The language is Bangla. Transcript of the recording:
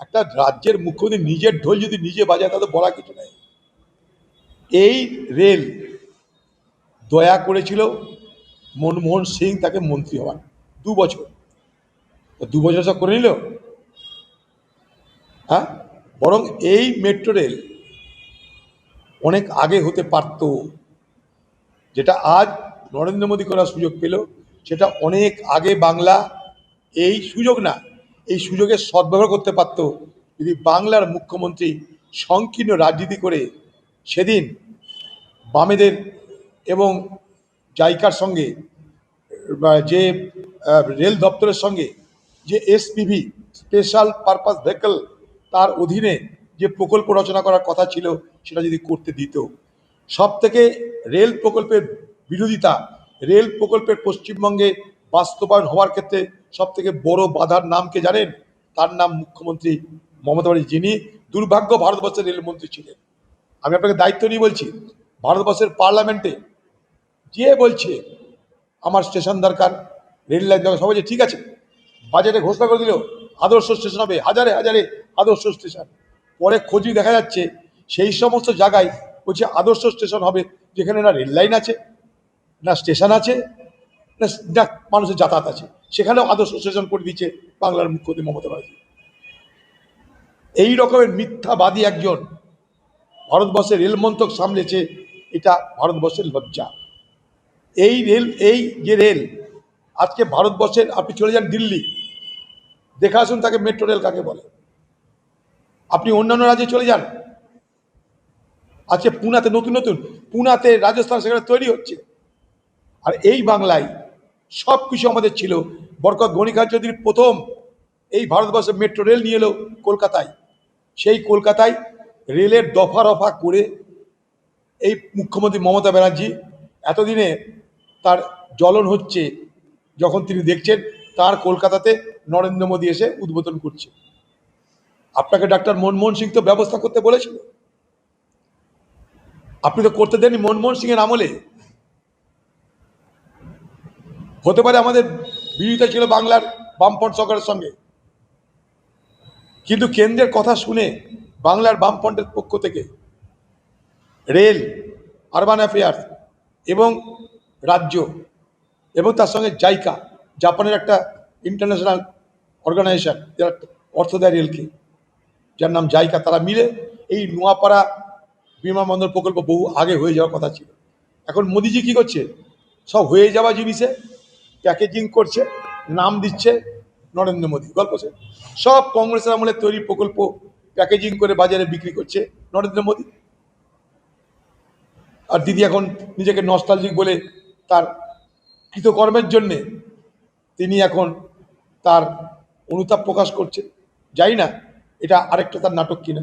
একটা রাজ্যের মুখ্যমন্ত্রী নিজের ঢোল যদি নিজে বাজায় তাদের বলা কিছু নেই। এই রেল দয়া করেছিল মনমোহন সিং তাকে মন্ত্রী হওয়ার, দু বছর। দু বছর সব করে নিল? হ্যাঁ? বরং এই মেট্রো রেল অনেক আগে হতে পারত, যেটা আজ নরেন্দ্র মোদী করার সুযোগ পেল, সেটা অনেক আগে বাংলা এই সুযোগ না। এই সুযোগের সদ্ব্যবহার করতে পারত যদি বাংলার মুখ্যমন্ত্রী সংকীর্ণ রাজনীতি করে সেদিন বামেদের এবং জাইকার সঙ্গে যে রেল দপ্তরের সঙ্গে যে এসপিভি, স্পেশাল পারপাস ভেহিকল তার অধীনে যে প্রকল্প রচনা করার কথা ছিল সেটা যদি করতে দিত। সব থেকে রেল প্রকল্পের বিরোধিতা, রেল প্রকল্পের পশ্চিমবঙ্গে বাস্তবায়ন হওয়ার ক্ষেত্রে সব থেকে বড় বাধার নামকে জানেন? তার নাম মুখ্যমন্ত্রী মমতা ব্যানার্জি। যিনি দুর্ভাগ্য ভারতবর্ষের রেলমন্ত্রী ছিলেন। আমি আপনাকে দায়িত্ব নিয়ে বলছি, ভারতবর্ষের পার্লামেন্টে যে বলছে, আমার স্টেশন দরকার, রেল লাইন দরকার, সবাই ঠিক আছে, বাজেটে ঘোষণা করে দিল আদর্শ স্টেশন হবে, হাজারে হাজারে আদর্শ স্টেশন। পরে খোঁজই দেখা যাচ্ছে, সেই সমস্ত জায়গায় বলছে, আদর্শ স্টেশন হবে, যেখানে না রেল লাইন আছে, না স্টেশন আছে মানুষের যাতায়াত আছে। সেখানেও আদর্শ স্টেশন করে দিচ্ছে বাংলার মুখ্যমন্ত্রী মমতা ব্যানার্জি। এই রকমের মিথ্যাবাদী একজন ভারতবর্ষের রেলমন্ত্রক সামলেছে, এটা ভারতবর্ষের লজ্জা। এই রেল, এই যে রেল, আজকে ভারতবর্ষের, আপনি চলে যান দিল্লি, দেখে আসুন তাকে মেট্রো রেল কাকে বলে। আপনি অন্যান্য রাজ্যে চলে যান। আজকে পুনাতে নতুন নতুন, পুনাতে রাজস্থান সেখানে তৈরি হচ্ছে। আর এই বাংলায় সব কিছু আমাদের ছিল। বরকত গণিকার যদি প্রথম এই ভারতবর্ষে মেট্রো রেল নিয়ে এলো কলকাতায়। সেই কলকাতায় রেলের দফা রফা করে এই মুখ্যমন্ত্রী মমতা ব্যানার্জি এতদিনে তার জ্বলন হচ্ছে যখন তিনি দেখছেন, তার কলকাতাতে নরেন্দ্র মোদী এসে উদ্বোধন করছে। আপনাকে ডাক্তার মনমোহন সিং তো ব্যবস্থা করতে বলেছিল। আপনি তো করতে দেননি মনমোহন সিং এর আমলে। হতে পারে আমাদের বিরোধিতা ছিল বাংলার বামফ্রন্ট সরকারের সঙ্গে। কিন্তু কেন্দ্রের কথা শুনে বাংলার বামফ্রন্টের পক্ষ থেকে রেল, আরবান অ্যাফেয়ার্স এবং রাজ্য এবং তার সঙ্গে জাইকা, জাপানের একটা ইন্টারন্যাশনাল অর্গানাইজেশন, যারা অর্থ দেয় রেলকে, যার নাম জাইকা। তারা মিলে এই নোয়াপাড়া বিমানবন্দর প্রকল্প বহু আগে হয়ে যাওয়ার কথা ছিল। এখন মোদিজি কি করছে? সব হয়ে যাওয়া জিনিসে প্যাকেজিং করছে, নাম দিচ্ছে নরেন্দ্র মোদী। গল্প সে সব কংগ্রেসের আমলে তৈরি প্রকল্প প্যাকেজিং করে বাজারে বিক্রি করছে নরেন্দ্র মোদী। আর দিদি এখন নিজেকে নস্টালজিক বলে তার কৃতকর্মের জন্যে তিনি এখন তার অনুতাপ প্রকাশ করছে। জানি না এটা আরেকটা তার নাটক কিনা।